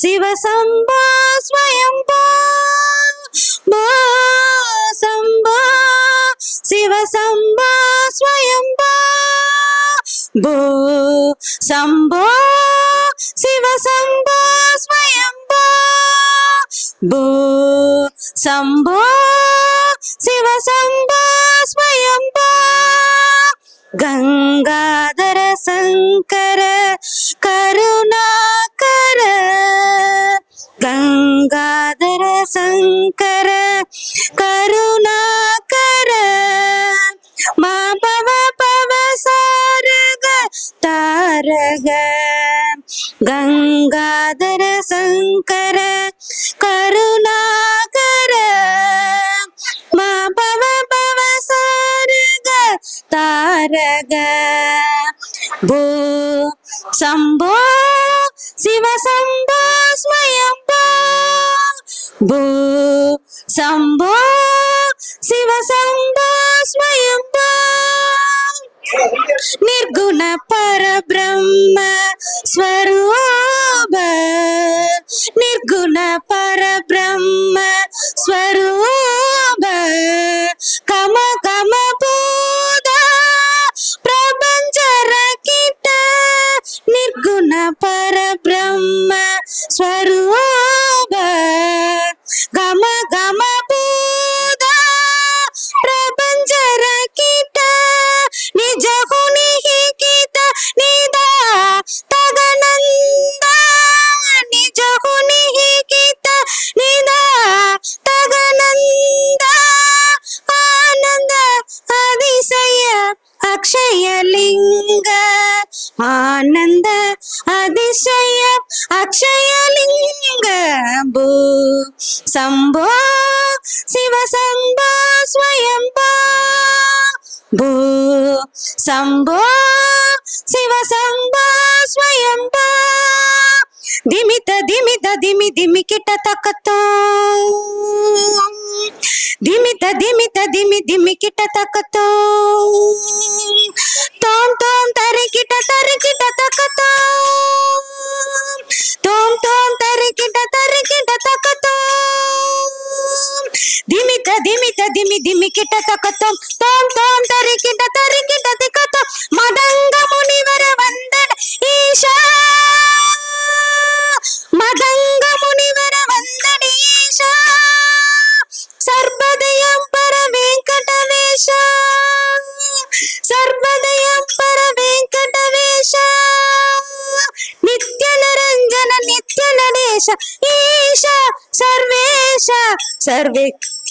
శివ సంబా స్వయం సంబా శివ సంబా స్వయం భూ సంభో శివ సంబా. స్వయం భూ సంభో கங்காதர சங்கர கருணாகர பவ பவ சாரக தாரக. போ சம்போ சிவ சம்போ ஸ்மயம்போ. போ சம்போ சிவ சம்போ ஸ்மயம் నిర్గుణ పరబ్రహ్మ స్వరూప. నిర్గుణ పరబ్రహ్మ స్వరూప. అక్షయలింగభూ శంభో శివ శంభో స్వయంభో భూ శంభో శివ శంభో స్వయంభో దిమిత దిమిత దిమి దిమి కిట తకతో. దిమిత దిమిత దిమి దిమి కిట తకతో. దిమి దిమి దిమి కిట తొక్కతం తోం తోం తరి కిట తరి కిట తికతం మదంగముని వర వందన ఈశా. మదంగముని వర వందన ఈశా. సర్వదయం పర వెంకటవేశ. సర్వదయం పర వెంకటవేశ. నిత్య నరంజన నిత్య నరేశ. ఈశ సర్వేశ సర్వే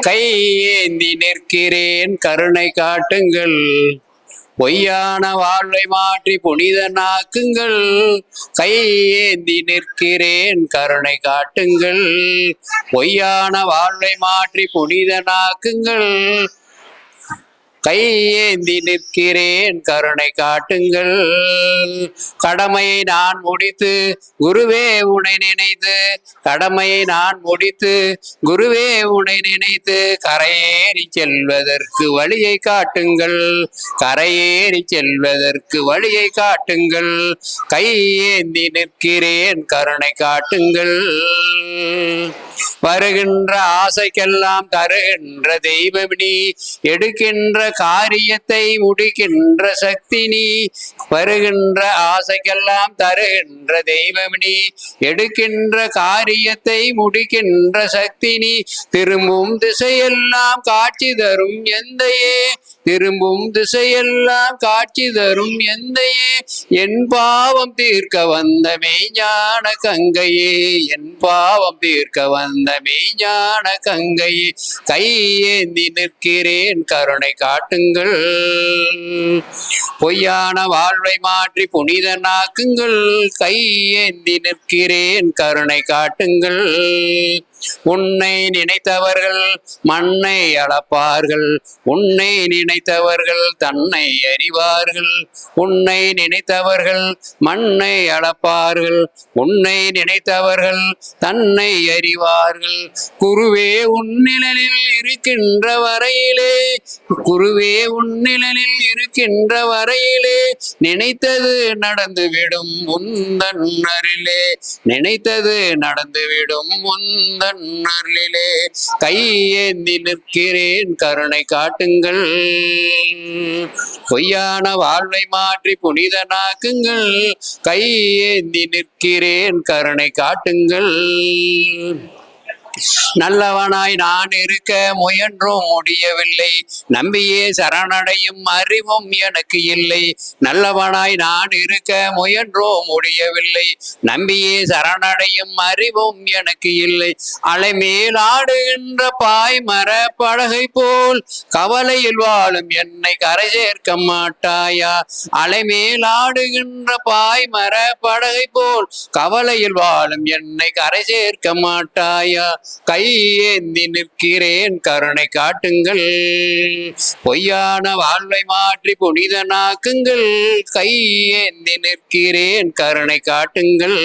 கையேந்தி நிற்கிறேன் கருணை காட்டுங்கள். பொய்யான வாழ்வை மாற்றி புனிதனாக்குங்கள். கையேந்தி நிற்கிறேன் கருணை காட்டுங்கள். பொய்யான வாழ்வை மாற்றி புனிதனாக்குங்கள். கையேந்தி நிற்கிறேன் கருணை காட்டுங்கள். கடமையை நான் முடித்து குருவே உனை நினைத்து. கடமையை நான் முடித்து குருவே உனை நினைத்து. கரையேறி செல்வதற்கு வழியை காட்டுங்கள். கரையேறி செல்வதற்கு வழியை காட்டுங்கள். கையேந்தி நிற்கிறேன் கருணை காட்டுங்கள். வருகின்ற ஆசைக்கெல்லாம் தருகின்ற தெய்வம் நீ எடுக்கின்ற காரியத்தை முடிக்கின்ற சக்தி நீ வருகின்ற ஆசைக்கெல்லாம் தருகின்ற தெய்வம் நீ எடுக்கின்ற காரியத்தை முடிக்கின்ற சக்தி நீ திரும்பும் திசையெல்லாம் காட்சி தரும் எந்தையே திரும்பும் திசையெல்லாம் காட்சி தரும் எந்தையே என் பாவம் தீர்க்க வந்த மெய்ஞான கங்கையே என் பாவம் தீர்க்க வந்த மெய்ஞான கங்கையை கையேந்தி நிற்கிறேன். கருணை காட்டுங்கள். பொய்யான வாழ்வை மாற்றி புனிதனாக்குங்கள். கையேந்தி நிற்கிறேன். கருணை காட்டுங்கள். உன்னை நினைத்தவர்கள் மண்ணை அளப்பார்கள். உன்னை நினைத்தவர்கள் தன்னை அறிவார்கள். உன்னை நினைத்தவர்கள் மண்ணை அளப்பார்கள். உன்னை நினைத்தவர்கள் தன்னை அறிவார்கள். குருவே உன்னிழலில் இருக்கின்ற வரையிலே குருவே உன்னிழலில் இருக்கின்ற வரையிலே நினைத்தது நடந்துவிடும் உந்தன் அருளே. நினைத்தது நடந்துவிடும் உந்தன் அருளிலே கையேந்தி நிற்கிறேன். கருணை காட்டுங்கள். பொய்யான வாழ்வை மாற்றி புனிதனாக்குங்கள். கையேந்தி நிற்கிறேன். கருணை காட்டுங்கள். நல்லவனாய் நான் இருக்க முயன்றும் முடியவில்லை. நம்பியே சரணடையும் அறிவும் எனக்கு இல்லை. நல்லவனாய் நான் இருக்க முயன்றும் முடியவில்லை. நம்பியே சரணடையும் அறிவும் எனக்கு இல்லை. அலைமேல் பாய் மர படகை போல் கவலையில் வாழும் என்னை கரை சேர்க்க மாட்டாயா? அலைமேல் ஆடுகின்ற பாய்மர படகை போல் கவலையில் வாழும் என்னை கரை சேர்க்க மாட்டாயா? கையேந்தி நிற்கிறேன். கருணை காட்டுங்கள். பொய்யான வாழ்வை மாற்றி புனிதனாக்குங்கள். கையேந்தி நிற்கிறேன். கருணை காட்டுங்கள்.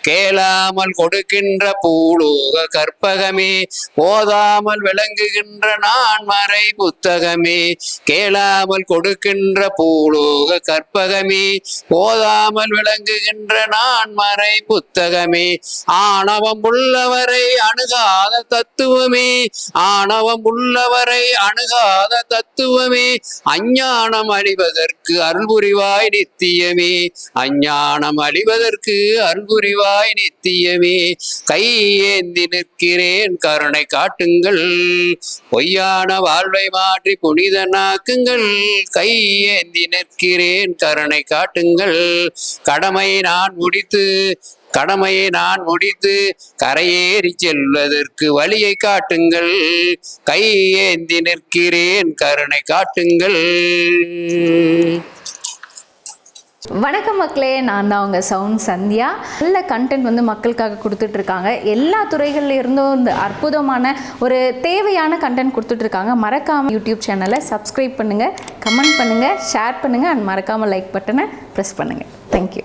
கேளாமல் கொடுக்கின்ற பூலோக கற்பகமே போதாமல் விளங்குகின்ற நான் மறை புத்தகமே கேளாமல் கொடுக்கின்ற பூலோக கற்பகமே போதாமல் விளங்குகின்ற நான் மறை புத்தகமே ஆணவம் உள்ளவரை அணு அணுகாத தத்துவமே ஆணவம் உள்ளவரை அணுகாத தத்துவமே அஞ்ஞானம் அழிவதற்கு அருள்புரிவாய் நித்தியமே அஞ்ஞானம் அழிவதற்கு அருள்புரிவாய் நித்தியமே. கையேந்தி நிற்கிறேன் கருணை காட்டுங்கள் பொய்யான வாழ்வை மாற்றி புனிதனாக்குங்கள். கையேந்தி நிற்கிறேன் கருணை காட்டுங்கள். கடமை நான் முடித்து கடமையை நான் முடித்து கரையேறி செல்வதற்கு வழியை காட்டுங்கள். கையேந்தி நிற்கிறேன் கருணை காட்டுங்கள். வணக்கம் மக்களே நான் தான் உங்கள் சவுண்ட் சந்தியா. நல்ல கண்டென்ட் வந்து மக்களுக்காக கொடுத்துட்டு இருக்காங்க எல்லா துறைகள்லேருந்தும் இந்த அற்புதமான ஒரு தேவையான கண்டென்ட் கொடுத்துட்டு இருக்காங்க யூடியூப் சேனலை சப்ஸ்கிரைப் பண்ணுங்கள் கமெண்ட் பண்ணுங்கள் ஷேர் பண்ணுங்கள் அண்ட் மறக்காமல் லைக் பட்டனை ப்ரெஸ் பண்ணுங்கள் தேங்க்யூ